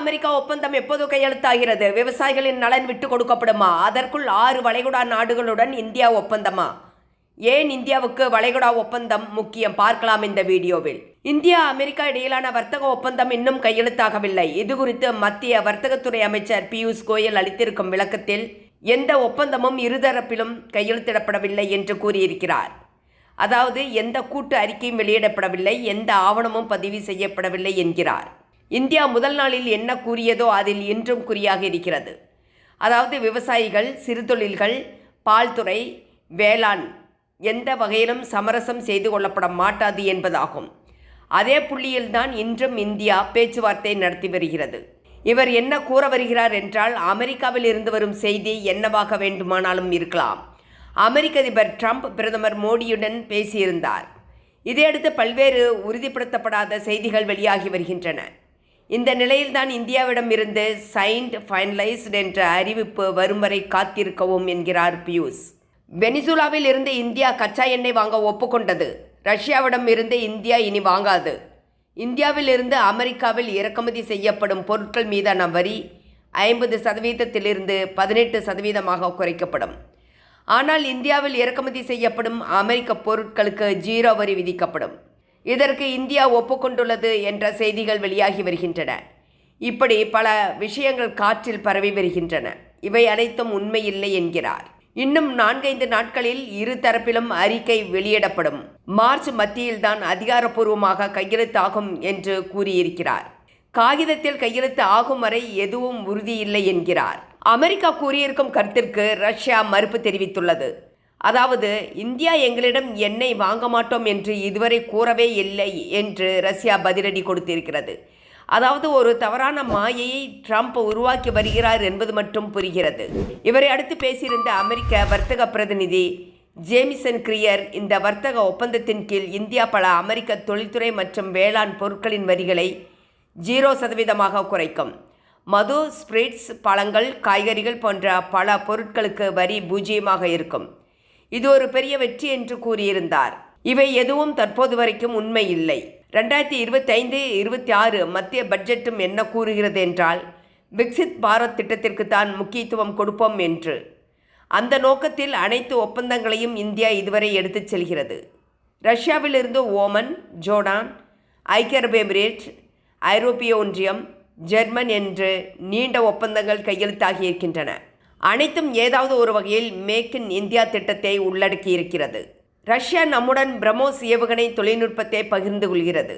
America ஒப்பந்தம் எப்போது கையெழுத்தாகிறது? விவசாயிகளின் நலன் விட்டு கொடுக்கப்படுமா? அதற்குள் ஆறு வளைகுடா நாடுகளுடன் இந்தியா ஒப்பந்தமா? ஏன் இந்தியாவுக்கு வளைகுடா ஒப்பந்தம் முக்கியம்? பார்க்கலாம் இந்த வீடியோவில். இந்தியா அமெரிக்கா இடையிலான வர்த்தக ஒப்பந்தம் இன்னும் கையெழுத்தாகவில்லை. இது குறித்து மத்திய வர்த்தகத்துறை அமைச்சர் பியூஷ் கோயல் அளித்திருக்கும் விளக்கத்தில் எந்த ஒப்பந்தமும் இருதரப்பிலும் கையெழுத்திடப்படவில்லை என்று கூறியிருக்கிறார். அதாவது எந்த கூட்டு அறிக்கையும் வெளியிடப்படவில்லை எந்த ஆவணமும் பதிவு செய்யப்படவில்லை என்கிறார். இந்தியா முதல் நாளில் என்ன கூறியதோ அதில் இன்றும் குறியாக இருக்கிறது. அதாவது விவசாயிகள் சிறுதொழில்கள் பால்துறை வேளாண் எந்த வகையிலும் சமரசம் செய்து கொள்ளப்பட மாட்டாது என்பதாகும். அதே புள்ளியில்தான் இன்றும் இந்தியா பேச்சுவார்த்தை நடத்தி வருகிறது. இவர் என்ன கூற வருகிறார் என்றால் அமெரிக்காவில் இருந்து வரும் செய்தி என்னவாக வேண்டுமானாலும் இருக்கலாம். அமெரிக்க அதிபர் ட்ரம்ப் பிரதமர் மோடியுடன் பேசியிருந்தார். இதையடுத்து பல்வேறு உறுதிப்படுத்தப்படாத செய்திகள் வெளியாகி வருகின்றன. இந்த நிலையில்தான் இந்தியாவிடம் இருந்து சைன்ட் ஃபைனலைஸ்ட் என்ற அறிவிப்பு வரும் வரை காத்திருக்கவும் என்கிறார் பியூஷ். வெனிசுலாவில் இருந்து இந்தியா கச்சா எண்ணெய் வாங்க ஒப்புக்கொண்டது. ரஷ்யாவிடம் இருந்து இந்தியா இனி வாங்காது. இந்தியாவில் இருந்து அமெரிக்காவில் இறக்குமதி செய்யப்படும் பொருட்கள் மீதான வரி ஐம்பது சதவீதத்திலிருந்து பதினெட்டு சதவீதமாக குறைக்கப்படும். ஆனால் இந்தியாவில் இறக்குமதி செய்யப்படும் அமெரிக்க பொருட்களுக்கு ஜீரோ வரி விதிக்கப்படும். இதற்கு இந்தியா ஒப்புக்கொண்டுள்ளது என்ற செய்திகள் வெளியாகி வருகின்றன. இப்படி பல விஷயங்கள் காற்றில் பரவி வருகின்றன. இவை அனைத்தும் உண்மையில்லை என்கிறார். இன்னும் நான்கைந்து நாட்களில் இரு தரப்பிலும் அறிக்கை வெளியிடப்படும். மார்ச் மத்தியில்தான் அதிகாரப்பூர்வமாக கையெழுத்தாகும் என்று கூறியிருக்கிறார். காகிதத்தில் கையெழுத்து ஆகும் வரை எதுவும் உறுதியில்லை என்கிறார். அமெரிக்கா கூறியிருக்கும் கருத்திற்கு ரஷ்யா மறுப்பு தெரிவித்துள்ளது. அதாவது இந்தியா எங்களிடம் எண்ணெய் வாங்க மாட்டோம் என்று இதுவரை கூறவே இல்லை என்று ரஷ்யா பதிலடி கொடுத்திருக்கிறது. அதாவது ஒரு தவறான மாயையை ட்ரம்ப் உருவாக்கி வருகிறார் என்பது மட்டும் புரிகிறது. இவரை அடுத்து பேசியிருந்த அமெரிக்க வர்த்தக பிரதிநிதி ஜேமிசன் கிரியர் இந்த வர்த்தக ஒப்பந்தத்தின் கீழ் இந்தியா பல அமெரிக்க தொழில்துறை மற்றும் வேளாண் பொருட்களின் வரிகளை ஜீரோ சதவீதமாக குறைக்கும். மது ஸ்பிரிட்ஸ் பழங்கள் காய்கறிகள் போன்ற பல பொருட்களுக்கு வரி பூஜ்ஜியமாக இருக்கும். இது ஒரு பெரிய வெற்றி என்று கூறியிருந்தார். இவை எதுவும் தற்போது வரைக்கும் உண்மை இல்லை. ரெண்டாயிரத்தி இருபத்தைந்து இருபத்தி ஆறு மத்திய பட்ஜெட்டும் என்ன கூறுகிறது என்றால் விக்சித் பாரத் திட்டத்திற்கு தான் முக்கியத்துவம் கொடுப்போம் என்று. அந்த நோக்கத்தில் அனைத்து ஒப்பந்தங்களையும் இந்தியா இதுவரை எடுத்துச் செல்கிறது. ரஷ்யாவிலிருந்து ஓமன் ஜோர்டான் ஐக்கிய அரபு எமிரேட் ஐரோப்பிய ஒன்றியம் ஜெர்மன் என்று நீண்ட ஒப்பந்தங்கள் கையெழுத்தாகி இருக்கின்றன. அனைத்தும் ஏதாவது ஒரு வகையில் மேக் இன் இந்தியா திட்டத்தை உள்ளடக்கியிருக்கிறது. ரஷ்யா நம்முடன் பிரம்மோஸ் ஏவுகணை தொழில்நுட்பத்தை பகிர்ந்து கொள்கிறது.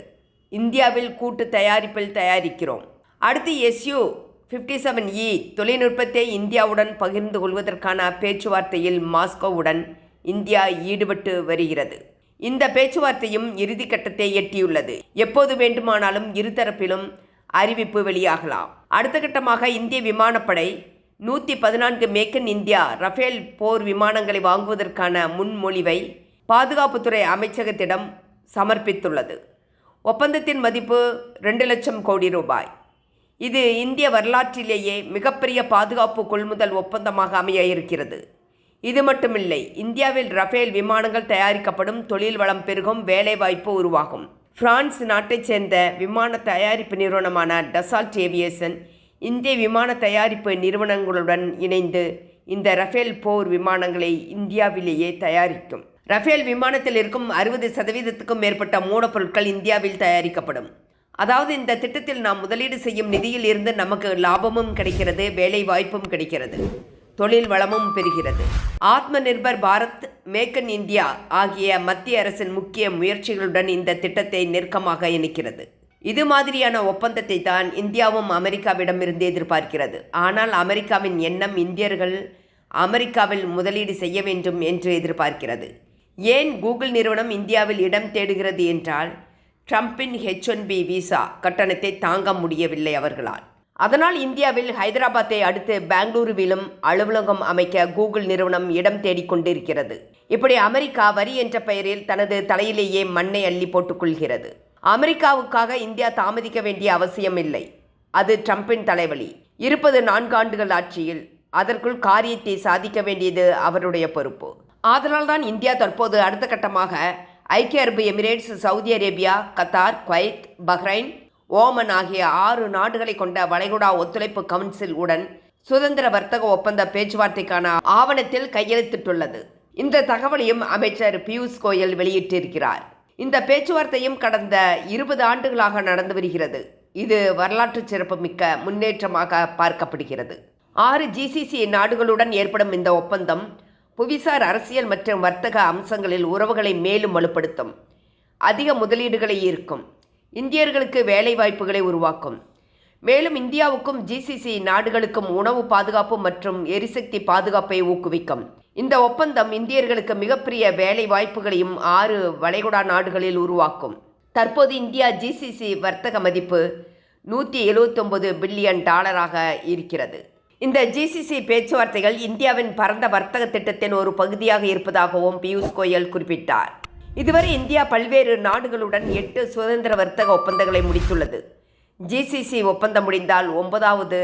இந்தியாவில் கூட்டு தயாரிப்பில் தயாரிக்கிறோம். அடுத்து எஸ்யூ ஃபிஃப்டி செவன் இ தொழில்நுட்பத்தை இந்தியாவுடன் பகிர்ந்து கொள்வதற்கான பேச்சுவார்த்தையில் மாஸ்கோவுடன் இந்தியா ஈடுபட்டு வருகிறது. இந்த பேச்சுவார்த்தையும் இறுதிக்கட்டத்தை எட்டியுள்ளது. எப்போது வேண்டுமானாலும் இருதரப்பிலும் அறிவிப்பு வெளியாகலாம். அடுத்த கட்டமாக இந்திய விமானப்படை நூற்றி பதினான்கு மேக் இன் இந்தியா ரஃபேல் போர் விமானங்களை வாங்குவதற்கான முன்மொழிவை பாதுகாப்புத்துறை அமைச்சகத்திடம் சமர்ப்பித்துள்ளது. ஒப்பந்தத்தின் மதிப்பு ரெண்டு லட்சம் கோடி ரூபாய். இது இந்திய வரலாற்றிலேயே மிகப்பெரிய பாதுகாப்பு கொள்முதல் ஒப்பந்தமாக அமைய இருக்கிறது இது மட்டுமில்லை இந்தியாவில் ரஃபேல் விமானங்கள் தயாரிக்கப்படும் தொழில் வளம் பெருகும் வேலைவாய்ப்பு உருவாகும். பிரான்ஸ் நாட்டைச் சேர்ந்த விமான தயாரிப்பு நிறுவனமான டசால்ட் ஏவியேஷன் இந்திய விமான தயாரிப்பு நிறுவனங்களுடன் இணைந்து இந்த ரஃபேல் போர் விமானங்களை இந்தியாவிலேயே தயாரிக்கும். ரஃபேல் விமானத்தில் இருக்கும் அறுபது சதவீதத்துக்கும் மேற்பட்ட மூலப்பொருட்கள் இந்தியாவில் தயாரிக்கப்படும். அதாவது இந்த திட்டத்தில் நாம் முதலீடு செய்யும் நிதியில் இருந்து நமக்கு லாபமும் கிடைக்கிறது வேலை வாய்ப்பும் கிடைக்கிறது தொழில் வளமும் பெறுகிறது. Atma Nirbhar Bharat make in India ஆகிய மத்திய அரசின் முக்கிய முயற்சிகளுடன் இந்த திட்டத்தை நெருக்கமாக இணைக்கிறது. இது மாதிரியான ஒப்பந்தத்தை தான் இந்தியாவும் அமெரிக்காவிடமிருந்து எதிர்பார்க்கிறது. ஆனால் அமெரிக்காவின் எண்ணம் இந்தியர்கள் அமெரிக்காவில் முதலீடு செய்ய வேண்டும் என்று எதிர்பார்க்கிறது. ஏன் கூகுள் நிறுவனம் இந்தியாவில் இடம் தேடுகிறது என்றால் ட்ரம்பின் ஹெச் ஒன் பி விசா கட்டணத்தை தாங்க முடியவில்லை அவர்களால். அதனால் இந்தியாவில் ஹைதராபாத்தை அடுத்து பெங்களூருவிலும் அலுவலகம் அமைக்க கூகுள் நிறுவனம் இடம் தேடிக்கொண்டிருக்கிறது இப்படி அமெரிக்கா வரி என்ற பெயரில் தனது தலையிலேயே மண்ணை அள்ளி போட்டுக்கொள்கிறது அமெரிக்காவுக்காக இந்தியா தாமதிக்க வேண்டிய அவசியம் இல்லை. அது ட்ரம்பின் தலைவலி. இருப்பது நான்கு ஆண்டுகள் ஆட்சியில் அதற்குள் காரியத்தை சாதிக்க வேண்டியது அவருடைய பொறுப்பு. ஆதலால்தான் இந்தியா தற்போது அடுத்த கட்டமாக ஐக்கிய அரபு Emirates Saudi Arabia Qatar Kuwait Bahrain Oman ஆகிய ஆறு நாடுகளை கொண்ட வளைகுடா ஒத்துழைப்பு கவுன்சில் உடன் சுதந்திர வர்த்தக ஒப்பந்த பேச்சுவார்த்தைக்கான ஆவணத்தில் கையெழுத்திட்டுள்ளது. இந்த தகவலையும் அமைச்சர் பியூஷ் கோயல் வெளியிட்டிருக்கிறார். இந்த பேச்சுவார்த்தையும் கடந்த இருபது ஆண்டுகளாக நடந்து வருகிறது. இது வரலாற்று சிறப்புமிக்க முன்னேற்றமாக பார்க்கப்படுகிறது. ஆறு ஜிசிசி நாடுகளுடன் ஏற்படும் இந்த ஒப்பந்தம் புவிசார் அரசியல் மற்றும் வர்த்தக அம்சங்களில் உறவுகளை மேலும் வலுப்படுத்தும் அதிக முதலீடுகளை ஈர்க்கும் இந்தியர்களுக்கு வேலைவாய்ப்புகளை உருவாக்கும். மேலும் இந்தியாவுக்கும் ஜிசிசி நாடுகளுக்கும் உணவு பாதுகாப்பு மற்றும் எரிசக்தி பாதுகாப்பை ஊக்குவிக்கும். இந்த ஒப்பந்தம் இந்தியர்களுக்கு மிகப்பெரிய வேலை வாய்ப்புகளையும் ஆறு வளைகுடா நாடுகளில் உருவாக்கும். தற்போது இந்தியா ஜிசிசி வர்த்தக மதிப்பு நூற்றி எழுவத்தொம்பது பில்லியன் டாலராக இருக்கிறது. இந்த ஜிசிசி பேச்சுவார்த்தைகள் இந்தியாவின் பரந்த வர்த்தக திட்டத்தின் ஒரு பகுதியாக இருப்பதாகவும் பியூஷ் கோயல் குறிப்பிட்டார். இதுவரை இந்தியா பல்வேறு நாடுகளுடன் எட்டு சுதந்திர வர்த்தக ஒப்பந்தங்களை முடித்துள்ளது. ஜிசிசி ஒப்பந்தம் முடிந்தால் ஒன்பதாவது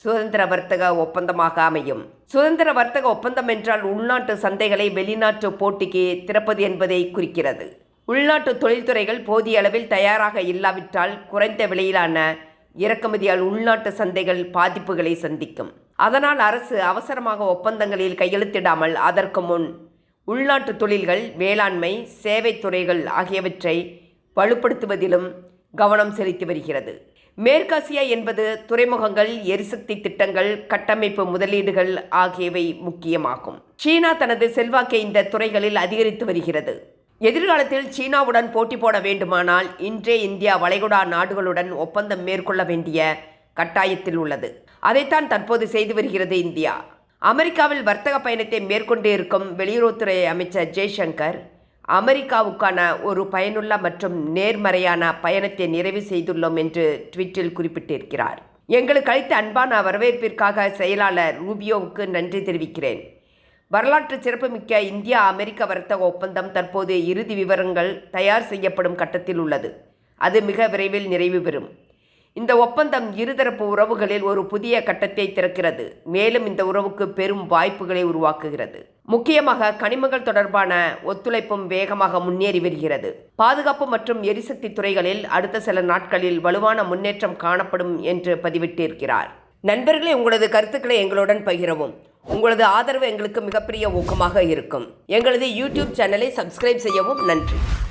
சுதந்திர வர்த்தக ஒப்பந்தமாக அமையும். சுதந்திர வர்த்தக ஒப்பந்தம் என்றால் உள்நாட்டு சந்தைகளை வெளிநாட்டு போட்டிக்கு திறப்பது என்பதை குறிக்கிறது. உள்நாட்டு தொழில்துறைகள் போதிய அளவில் தயாராக இல்லாவிட்டால் குறைந்த விலையிலான இறக்குமதியால் உள்நாட்டு சந்தைகள் பாதிப்புகளை சந்திக்கும். அதனால் அரசு அவசரமாக ஒப்பந்தங்களில் கையெழுத்திடாமல் அதற்கு முன் உள்நாட்டு தொழில்கள் வேளாண்மை சேவைத்துறைகள் ஆகியவற்றை வலுப்படுத்துவதிலும் கவனம் செலுத்தி வருகிறது. மேற்காசியா என்பது துறைமுகங்கள் எரிசக்தி திட்டங்கள் கட்டமைப்பு முதலீடுகள் ஆகியவை முக்கியமாகும். சீனா தனது செல்வாக்கை இந்த துறைகளில் அதிகரித்து வருகிறது. எதிர்காலத்தில் சீனாவுடன் போட்டி போட வேண்டுமானால் இன்றே இந்தியா வளைகுடா நாடுகளுடன் ஒப்பந்தம் மேற்கொள்ள வேண்டிய கட்டாயத்தில் உள்ளது. அதைத்தான் தற்போது செய்து வருகிறது இந்தியா. அமெரிக்காவில் வர்த்தக பயணத்தை மேற்கொண்டு இருக்கும் வெளியுறவுத்துறை அமைச்சர் ஜெய்சங்கர் அமெரிக்காவுக்கான ஒரு பயனுள்ள மற்றும் நேர்மறையான பயணத்தை நிறைவு செய்துள்ளோம் என்று ட்விட்டில் குறிப்பிட்டிருக்கிறார். எங்களுக்கு அளித்த அன்பான வரவேற்பிற்காக செயலாளர் ரூபியோவுக்கு நன்றி தெரிவிக்கிறேன். வரலாற்று சிறப்புமிக்க இந்தியா அமெரிக்க வர்த்தக ஒப்பந்தம் தற்போது இறுதி விவரங்கள் தயார் செய்யப்படும் கட்டத்தில் உள்ளது. அது மிக விரைவில் நிறைவு பெறும். இந்த ஒப்பந்தம் இருதரப்பு உறவுகளில் ஒரு புதிய கட்டத்தை திறக்கிறது. மேலும் இந்த உறவுக்கு பெரும் வாய்ப்புகளை உருவாக்குகிறது. முக்கியமாக கனிமங்கள் தொடர்பான ஒத்துழைப்பும் வேகமாக முன்னேறி வருகிறது. பாதுகாப்பு மற்றும் எரிசக்தி துறைகளில் அடுத்த சில நாட்களில் வலுவான முன்னேற்றம் காணப்படும் என்று பதிவிட்டிருக்கிறார். நண்பர்களே உங்களது கருத்துக்களை எங்களுடன் பகிரவும். உங்களது ஆதரவு எங்களுக்கு மிகப்பெரிய ஊக்கமாக இருக்கும். எங்களது யூடியூப் சேனலை சப்ஸ்கிரைப் செய்யவும் நன்றி.